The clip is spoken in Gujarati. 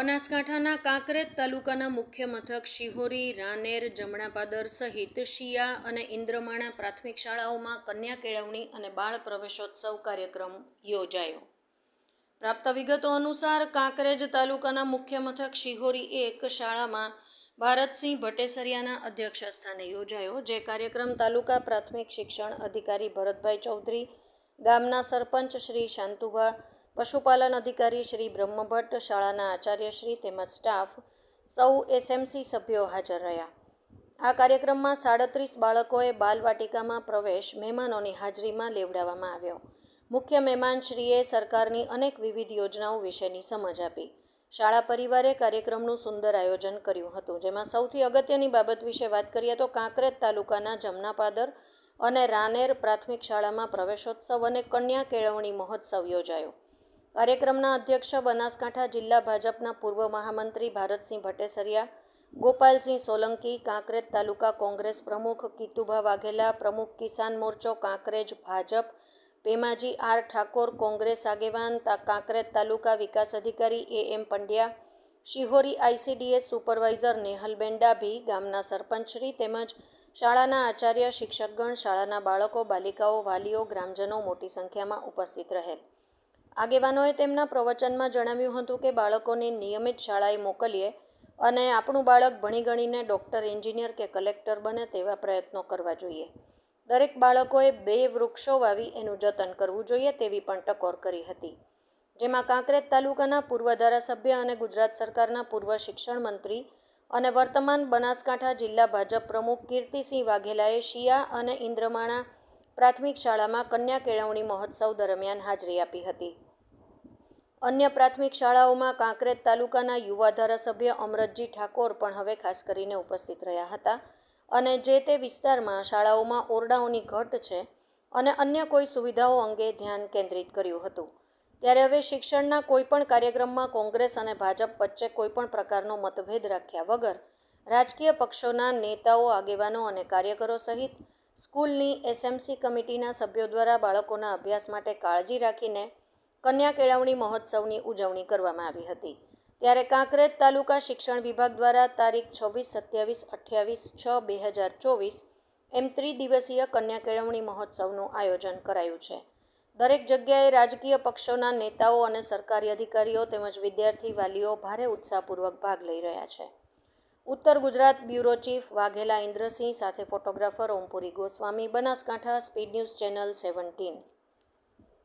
બનાસકાંઠાના કાંકરેજ તાલુકાના મુખ્ય મથક શિહોરી, રાનેર, જમણાપાદર સહિત શિયા અને ઇન્દ્રમાણા પ્રાથમિક શાળાઓમાં કન્યા કેળવણી અને બાળ પ્રવેશોત્સવ કાર્યક્રમ યોજાયો. પ્રાપ્ત વિગતો અનુસાર કાંકરેજ તાલુકાના મુખ્ય મથક શિહોરી એક શાળામાં ભારતસિંહ ભટ્ટેસરિયાના અધ્યક્ષ સ્થાને યોજાયો, જે કાર્યક્રમ તાલુકા પ્રાથમિક શિક્ષણ અધિકારી ભરતભાઈ ચૌધરી, ગામના સરપંચ શ્રી શાંતુભા પશુપાલન અધિકારી શ્રી બ્રહ્મભટ્ટ, શાળાના આચાર્યશ્રી તેમજ સ્ટાફ સૌ એસએમસી સભ્યો હાજર રહ્યા. આ કાર્યક્રમમાં સાડત્રીસ બાળકોએ બાલવાટિકામાં પ્રવેશ મહેમાનોની હાજરીમાં લેવડાવવામાં આવ્યો. મુખ્ય મહેમાનશ્રીએ સરકારની અનેક વિવિધ યોજનાઓ વિશેની સમજ આપી. શાળા પરિવારે કાર્યક્રમનું સુંદર આયોજન કર્યું હતું. જેમાં સૌથી અગત્યની બાબત વિશે વાત કરીએ તો કાંકરેજ તાલુકાના જમનાપાદર અને રાનેર પ્રાથમિક શાળામાં પ્રવેશોત્સવ અને કન્યા કેળવણી મહોત્સવ યોજાયો. કાર્યક્રમના અધ્યક્ષ બનાસકાંઠા જિલ્લા ભાજપના પૂર્વ મહામંત્રી ભારતસિંહ ભટ્ટેસરિયા ગોપાલસિંહ સોલંકી, કાંકરેજ તાલુકા કોંગ્રેસ પ્રમુખ કીતુભા વાઘેલા, પ્રમુખ કિસાન મોરચો કાંકરેજ ભાજપ, પેમાજી આર ઠાકોર, કોંગ્રેસ આગેવાન કાંકરેજ તાલુકા વિકાસ અધિકારી A M Pandya, Shihori ICDS supervisor Nehalben Dabhi ગામના સરપંચશ્રી તેમજ શાળાના આચાર્ય, શિક્ષકગણ, શાળાના બાળકો, બાલિકાઓ, વાલીઓ, ગ્રામજનો મોટી સંખ્યામાં ઉપસ્થિત રહેલ. આગેવાનોએ તેમના પ્રવચનમાં જણાવ્યું હતું કે બાળકોને નિયમિત શાળાએ મોકલીએ અને આપણું બાળક ભણી ગણીને ડૉક્ટર, એન્જિનિયર કે કલેક્ટર બને તેવા પ્રયત્નો કરવા જોઈએ. દરેક બાળકોએ બે વૃક્ષો વાવી એનું જતન કરવું જોઈએ તેવી પણ ટકોર કરી હતી. જેમાં કાંકરેજ તાલુકાના પૂર્વ ધારાસભ્ય અને ગુજરાત સરકારના પૂર્વ શિક્ષણ મંત્રી અને વર્તમાન બનાસકાંઠા જિલ્લા ભાજપ પ્રમુખ કીર્તિસિંહ વાઘેલાએ શિયા અને ઇન્દ્રમાણા પ્રાથમિક શાળામાં કન્યા કેળવણી મહોત્સવ દરમિયાન હાજરી આપી હતી. અન્ય પ્રાથમિક શાળાઓમાં કાંકરેજ તાલુકાના યુવા ધારાસભ્ય અમરતજી ઠાકોર પણ હવે ખાસ કરીને ઉપસ્થિત રહ્યા હતા અને જે તે વિસ્તારમાં શાળાઓમાં ઓરડાઓની ઘટ છે અને અન્ય કોઈ સુવિધાઓ અંગે ધ્યાન કેન્દ્રિત કર્યું હતું. ત્યારે હવે શિક્ષણના કોઈપણ કાર્યક્રમમાં કોંગ્રેસ અને ભાજપ વચ્ચે કોઈપણ પ્રકારનો મતભેદ રાખ્યા વગર રાજકીય પક્ષોના નેતાઓ, આગેવાનો અને કાર્યકરો સહિત સ્કૂલની એસએમસી કમિટીના સભ્યો દ્વારા બાળકોના અભ્યાસ માટે કાળજી રાખીને કન્યા કેળવણી મહોત્સવની ઉજવણી કરવામાં આવી હતી. ત્યારે કાંકરેજ તાલુકા શિક્ષણ વિભાગ દ્વારા તારીખ છવ્વીસ, સત્યાવીસ, અઠ્યાવીસ, છ, બે હજાર ચોવીસ એમ ત્રિદિવસીય કન્યા કેળવણી મહોત્સવનું આયોજન કરાયું છે. દરેક જગ્યાએ રાજકીય પક્ષોના નેતાઓ અને સરકારી અધિકારીઓ તેમજ વિદ્યાર્થી વાલીઓ ભારે ઉત્સાહપૂર્વક ભાગ લઈ રહ્યા છે. ઉત્તર ગુજરાત બ્યુરો ચીફ વાઘેલા ઇન્દ્રસિંહ સાથે photographer Ompuri Goswami, Banaskantha speed news channel seventeen.